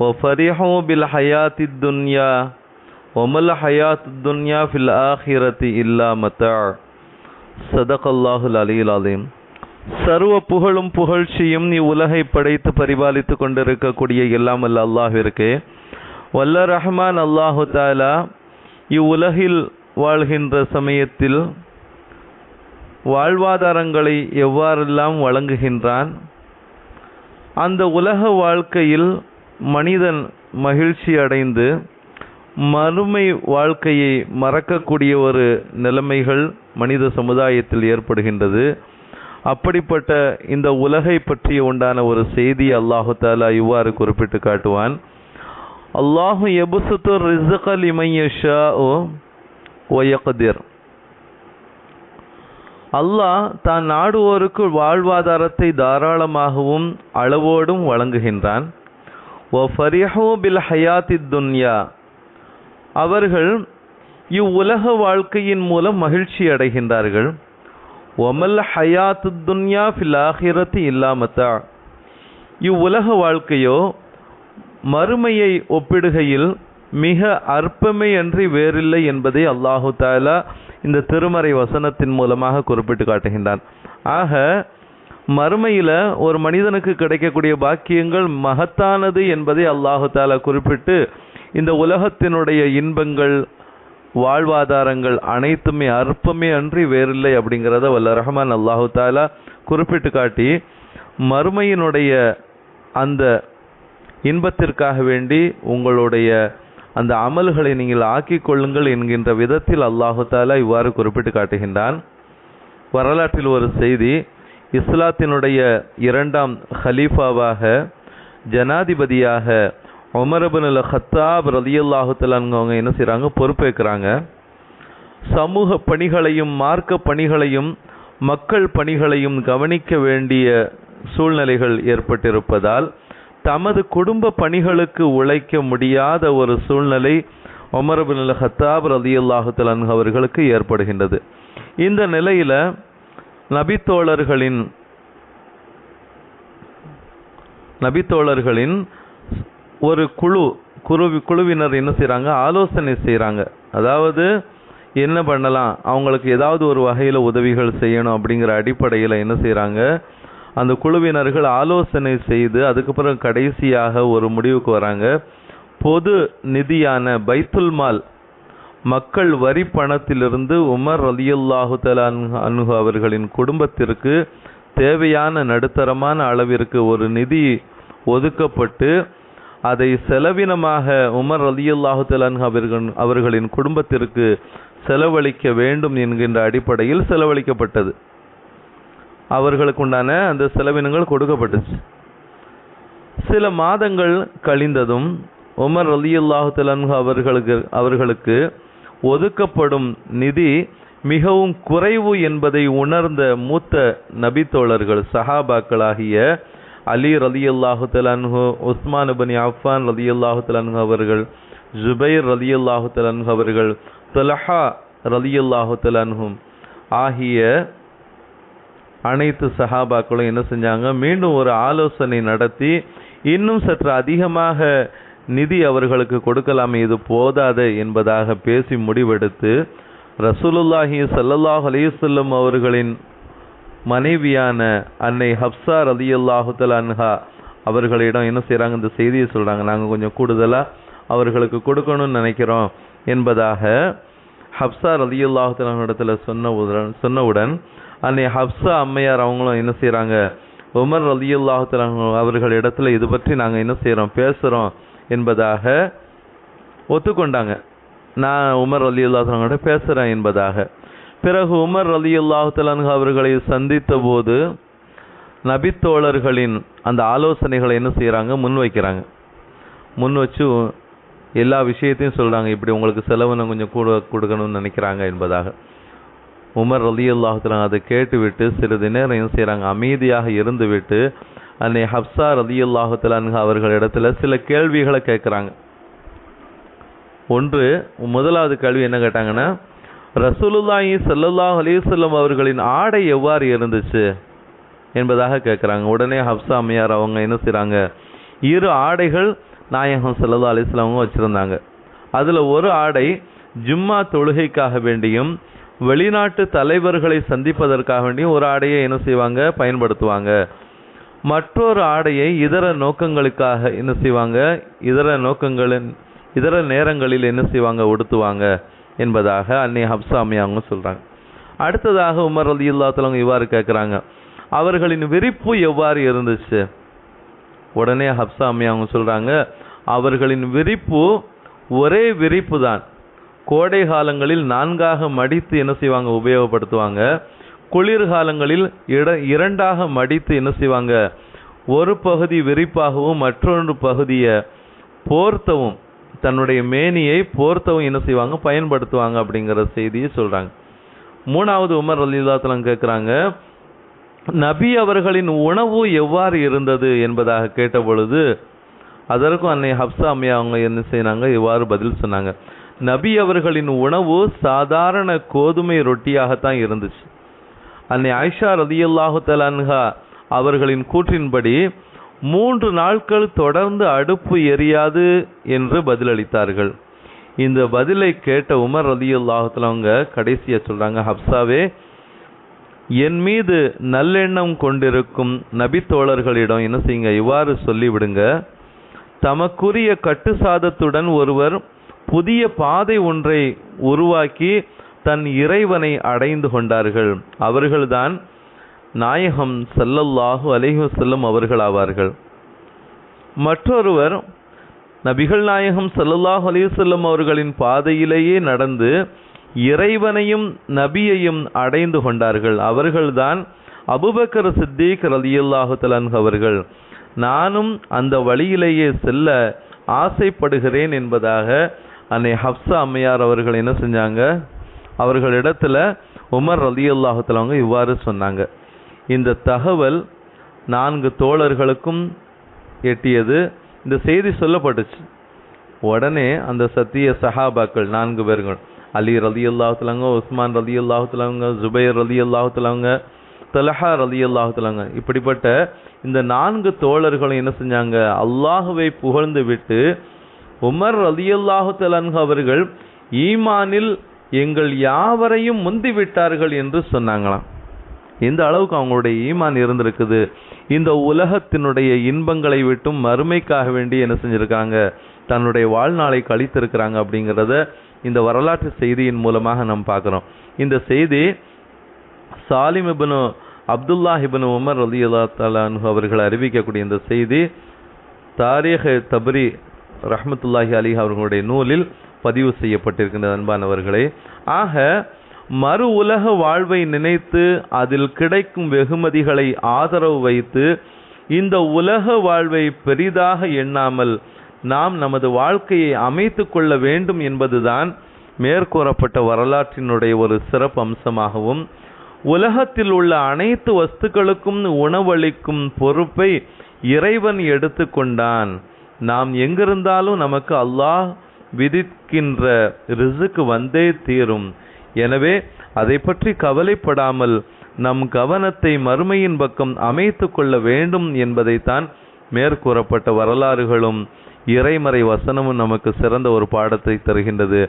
وفرحوا بالحياة الدنيا وما الحياة الدنيا في الآخرة إلا متاع صدق الله العلي العظيم சர்வ புகழும் புகழ்ச்சியும் இவ்வுலகை படைத்து பரிபாலித்து கொண்டிருக்கக்கூடிய எல்லாம் அல்ல அல்லாஹிற்கு வல்ல ரஹ்மான் அல்லாஹு தாலா இவ்வுலகில் வாழ்கின்ற சமயத்தில் வாழ்வாதாரங்களை எவ்வாறெல்லாம் வழங்குகின்றான் அந்த உலக வாழ்க்கையில் மனிதன் மகிழ்ச்சி அடைந்து மறுமை வாழ்க்கையை மறக்கக்கூடிய ஒரு நிலைமைகள் மனித சமுதாயத்தில் ஏற்படுகின்றது. அப்படிப்பட்ட இந்த உலகை பற்றிய உண்டான ஒரு செய்தி அல்லாஹு தாலா இவ்வாறு குறிப்பிட்டு காட்டுவான். அல்லாஹு எபுசுத்து ரிசகல் இமையஷா ஓ ஒயகதிர் அல்லாஹ் தான் நாடுவோருக்கு வாழ்வாதாரத்தை தாராளமாகவும் அளவோடும் வழங்குகின்றான். ஓ ஃபரிஹூ பில் ஹயாத்தி துன்யா அவர்கள் இவ்வுலக வாழ்க்கையின் மூலம் மகிழ்ச்சி அடைகின்றார்கள். ஒமல் ஹயாத்து துன்யா ஃபில் ஆஹிரத்து இல்லாமத்தா இவ்வுலக வாழ்க்கையோ மறுமையை ஒப்பிடுகையில் மிக அற்பமே அன்றி வேறில்லை என்பதை அல்லாஹு தாலா இந்த திருமறை வசனத்தின் மூலமாக குறிப்பிட்டு காட்டுகின்றான். ஆக மறுமையில் ஒரு மனிதனுக்கு கிடைக்கக்கூடிய பாக்கியங்கள் மகத்தானது என்பதை அல்லாஹு தாலா குறிப்பிட்டு இந்த உலகத்தினுடைய இன்பங்கள் வாழ்வாதாரங்கள் அனைத்துமே அற்பமே அன்றி வேறில்லை அப்படிங்கிறத வல்ல ரஹ்மான் அல்லாஹு தாலா குறிப்பிட்டு காட்டி மறுமையினுடைய அந்த இன்பத்திற்காக வேண்டி உங்களுடைய அந்த அமல்களை நீங்கள் ஆக்கிக் கொள்ளுங்கள் என்கின்ற விதத்தில் அல்லாஹு தாலா இவ்வாறு குறிப்பிட்டு காட்டுகின்றான். வரலாற்றில் ஒரு செய்தி இஸ்லாத்தினுடைய இரண்டாம் ஹலீஃபாவாக ஜனாதிபதியாக உமரபின் ஹத்தாப் ரதியல்லாஹுத்தலாங்க என்ன செய்கிறாங்க பொறுப்பேற்கிறாங்க சமூக பணிகளையும் மார்க்க பணிகளையும் மக்கள் பணிகளையும் கவனிக்க வேண்டிய சூழ்நிலைகள் ஏற்பட்டிருப்பதால் தமது குடும்ப பணிகளுக்கு உழைக்க முடியாத ஒரு சூழ்நிலை உமரபின் ஹத்தாப் ரதியல்லாஹுத்தலான் அவர்களுக்கு ஏற்படுகின்றது. இந்த நிலையில் நபித்தோழர்களின் நபித்தோழர்களின் ஒரு குழு குரு குழுவினர் என்ன செய்கிறாங்க ஆலோசனை செய்கிறாங்க அதாவது என்ன பண்ணலாம்? அவங்களுக்கு ஏதாவது ஒரு வகையில் உதவிகள் செய்யணும் அப்படிங்கிற அடிப்படையில் என்ன செய்கிறாங்க அந்த குழுவினர்கள் ஆலோசனை செய்து அதுக்கப்புறம் கடைசியாக ஒரு முடிவுக்கு வராங்க. பொது நிதியான பைத்துல்மால் மக்கள் வரி பணத்திலிருந்து உமர் ரலியல்லாஹு அன்ஹு அவர்களின் குடும்பத்திற்கு தேவையான நடுத்தரமான அளவிற்கு ஒரு நிதி ஒதுக்கப்பட்டு அதை செலவினமாக உமர் ரலியல்லாஹு தலான் அவர்கள் அவர்களின் குடும்பத்திற்கு செலவழிக்க வேண்டும் என்கின்ற அடிப்படையில் செலவழிக்கப்பட்டது. அவர்களுக்குண்டான அந்த செலவினங்கள் கொடுக்கப்பட்டுச்சு. சில மாதங்கள் கழிந்ததும் உமர் ரலியல்லாஹு தலான் அவர்களுக்கு அவர்களுக்கு ஒதுக்கப்படும் நிதி மிகவும் குறைவு என்பதை உணர்ந்த மூத்த நபித்தோழர்கள் சஹாபாக்களாகிய அலி ரலி அல்லாஹு தலான்ஹு உஸ்மான் பனி அஃபான் ரலி அல்லாஹு தலான்ஹு அவர்கள் ஜுபைர் ரலி அல்லாஹு தலான்ஹு அவர்கள் தலஹா ரலி அல்லாஹு தலான்ஹும் ஆகிய அனைத்து சஹாபாக்களும் என்ன செஞ்சாங்க? மீண்டும் ஒரு ஆலோசனை நடத்தி இன்னும் சற்று அதிகமாக நிதி அவர்களுக்கு கொடுக்கலாமே இது போதாது என்பதாக பேசி முடிவெடுத்து ரசூலுல்லாஹி சல்லல்லாஹ் அலிசல்லம் அவர்களின் மனைவியான அன்னை ஹப்சா அலி அல்லாஹுத்தலான்ஹா அவர்களிடம் என்ன செய்கிறாங்க இந்த செய்தியை சொல்கிறாங்க நாங்கள் கொஞ்சம் கூடுதலாக அவர்களுக்கு கொடுக்கணும்னு நினைக்கிறோம் என்பதாக ஹப்சா ரதி அல்லாஹுத்தலானிடத்தில் சொன்னவுடன் சொன்னவுடன் அன்னை ஹப்சா அம்மையார் அவங்களும் என்ன செய்கிறாங்க உமர் அலி அல்லாஹுத்தலான் அவர்கள் இடத்துல இது பற்றி நாங்கள் என்ன செய்கிறோம் பேசுகிறோம் என்பதாக ஒத்துக்கொண்டாங்க. நான் உமர் அலி அல்லாஹோட பேசுகிறேன் என்பதாக. பிறகு உமர் அலி அல்லாஹு அவர்களை சந்தித்த போது நபித்தோழர்களின் அந்த ஆலோசனைகளை என்ன செய்கிறாங்க முன் வைக்கிறாங்க. முன் வச்சு எல்லா விஷயத்தையும் சொல்கிறாங்க இப்படி உங்களுக்கு செலவுன்னு கொஞ்சம் கூட கொடுக்கணும்னு நினைக்கிறாங்க என்பதாக. உமர் அலி அல்லாஹுலாம் அதை கேட்டுவிட்டு சிறிது நேரம் என்ன செய்கிறாங்க அமைதியாக இருந்துவிட்டு அன்னை ஹப்சா ரலி அல்லாஹுலான் அவர்களிடத்துல சில கேள்விகளை கேட்குறாங்க. ஒன்று முதலாவது கேள்வி என்ன கேட்டாங்கன்னா ரசூலுல்லாஹி சல்லுல்லாஹ் அலிசல்லம் அவர்களின் ஆடை எவ்வாறு இருந்துச்சு என்பதாக கேட்குறாங்க. உடனே ஹப்சா அம்மையார் அவங்க என்ன செய்கிறாங்க இரு ஆடைகள் நாயகம் சல்லா அலிஸ்லாமும் வச்சுருந்தாங்க. அதில் ஒரு ஆடை ஜும்மா தொழுகைக்காக வேண்டியும் வெளிநாட்டு தலைவர்களை சந்திப்பதற்காக வேண்டியும் ஒரு ஆடையை என்ன செய்வாங்க பயன்படுத்துவாங்க. மற்றொரு ஆடையை இதர நோக்கங்களுக்காக என்ன செய்வாங்க? இதர நோக்கங்களின் இதர நேரங்களில் என்ன செய்வாங்க? உடுத்துவாங்க என்பதாக அன்னை ஹப்சா அம்மை அவங்க அடுத்ததாக உமர் அலி இல்லாத்தவங்க இவ்வாறு கேட்குறாங்க அவர்களின் விரிப்பு எவ்வாறு இருந்துச்சு? உடனே ஹப்சா அம்மை அவங்க அவர்களின் விரிப்பு ஒரே விரிப்பு தான் கோடை காலங்களில் நான்காக மடித்து என்ன செய்வாங்க? உபயோகப்படுத்துவாங்க. குளிர்காலங்களில் இட இரண்டாக மடித்து என்ன செய்வாங்க? ஒரு பகுதி விரிப்பாகவும் மற்றொன்று பகுதியை போர்த்தவும் தன்னுடைய மேனியை போர்த்தவும் என்ன செய்வாங்க? பயன்படுத்துவாங்க அப்படிங்கிற செய்தியை சொல்கிறாங்க மூணாவது உமர் அலிலாத்தலம் கேட்குறாங்க நபி அவர்களின் உணவு எவ்வாறு இருந்தது? என்பதாக கேட்ட பொழுது அதற்கும் அன்னை ஹப்சா அம்மையா அவங்க என்ன செய்றாங்க இவ்வாறு பதில் சொன்னாங்க. நபி அவர்களின் உணவு சாதாரண கோதுமை ரொட்டியாகத்தான் இருந்துச்சு. அன்னை ஆயிஷா ரதியுல்லாஹு தலான்ஹா அவர்களின் கூற்றின்படி மூன்று நாட்கள் தொடர்ந்து அடுப்பு எரியாது என்று பதிலளித்தார்கள். இந்த பதிலை கேட்ட உமர் ரதியுல்லாஹத்துல அவங்க கடைசியா சொல்கிறாங்க ஹப்சாவே என் மீது நல்லெண்ணம் கொண்டிருக்கும் நபித்தோழர்களிடம் என்ன செய்யுங்க? இவ்வாறு சொல்லிவிடுங்க. தமக்குரிய கட்டு சாதத்துடன் ஒருவர் புதிய பாதை ஒன்றை உருவாக்கி தன் இறைவனை அடைந்து கொண்டார்கள். அவர்கள்தான் நாயகம் சல்லல்லாஹு அலைஹி செல்லும் அவர்களாவார்கள் மற்றொருவர் நபிகள் நாயகம் சல்லல்லாஹு அலைஹி செல்லும் அவர்களின் பாதையிலேயே நடந்து இறைவனையும் நபியையும் அடைந்து கொண்டார்கள். அவர்கள்தான் அபுபக்கர் சித்திக் ரலியல்லாஹு தலன் அவர்கள் நானும் அந்த வழியிலேயே செல்ல ஆசைப்படுகிறேன் என்பதாக அன்னை ஹப்சா அம்மையார் அவர்கள் என்ன செஞ்சாங்க? அவர்களிடத்துல உமர் ரலியல்லாஹு தலாங்க இவ்வாறு சொன்னாங்க. இந்த தகவல் நான்கு தோழர்களுக்கும் எட்டியது. இந்த செய்தி சொல்லப்பட்டுச்சு. உடனே அந்த சத்திய சஹாபாக்கள் நான்கு பேர்கள் அலி ரலி அல்லாஹுலங்க உஸ்மான் ரலி அல்லாஹுலங்க ஜுபைர் ரலி அல்லாஹுலங்க தலஹா ரலி அல்லாஹுலங்க இப்படிப்பட்ட இந்த நான்கு தோழர்களும் என்ன செஞ்சாங்க? அல்லாஹுவை புகழ்ந்து விட்டு உமர் ரலி அல்லாஹு அவர்கள் ஈமானில் எங்கள் யாவரையும் முந்திவிட்டார்கள் என்று சொன்னாங்களாம். இந்த அளவுக்கு அவங்களுடைய ஈமான் இருந்திருக்குது. இந்த உலகத்தினுடைய இன்பங்களை விட்டும் மறுமைக்காக வேண்டி என்ன செஞ்சுருக்காங்க? தன்னுடைய வாழ்நாளை கழித்திருக்கிறாங்க அப்படிங்கிறத இந்த வரலாற்று செய்தியின் மூலமாக நாம் பார்க்குறோம். இந்த செய்தி Salim ibn Abdullah ibn Umar அலி அல்லா அவர்கள் அறிவிக்கக்கூடிய இந்த செய்தி தாரீஹ் தபரி ரஹ்மத்துல்லாஹி அலி அவர்களுடைய நூலில் பதிவு செய்யப்பட்டிருக்கின்ற அன்பானவர்களே. ஆக மறு உலக வாழ்வை நினைத்து அதில் கிடைக்கும் வெகுமதிகளை ஆதரவு வைத்து இந்த உலக வாழ்வை பெரிதாக எண்ணாமல் நாம் நமது வாழ்க்கையை அமைத்து கொள்ள வேண்டும் என்பதுதான் மேற்கூறப்பட்ட வரலாற்றினுடைய ஒரு சிறப்பு அம்சமாகவும் உலகத்தில் உள்ள அனைத்து வஸ்துக்களுக்கும் உணவளிக்கும் பொறுப்பை இறைவன் எடுத்துக்கொண்டான் நாம் எங்கிருந்தாலும் நமக்கு அல்லாஹ் விதிக்கின்ற ரிசுக்கு வந்தே தீரும். எனவே அதை பற்றி கவலைப்படாமல் நம் கவனத்தை மறுமையின் பக்கம் அமைத்து கொள்ள வேண்டும் என்பதைத்தான் மேற்கூறப்பட்ட வரலாறுகளும் இறைமறை வசனமும் நமக்கு சிறந்த ஒரு பாடத்தை தருகின்றது.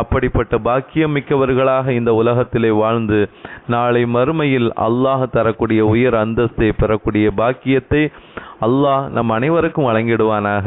அப்படிப்பட்ட பாக்கியம் மிக்கவர்களாக இந்த உலகத்திலே வாழ்ந்து நாளை மறுமையில் அல்லாஹ் தரக்கூடிய உயர் அந்தஸ்தை பெறக்கூடிய பாக்கியத்தை அல்லாஹ் நம் அனைவருக்கும் வழங்கிடுவானாக.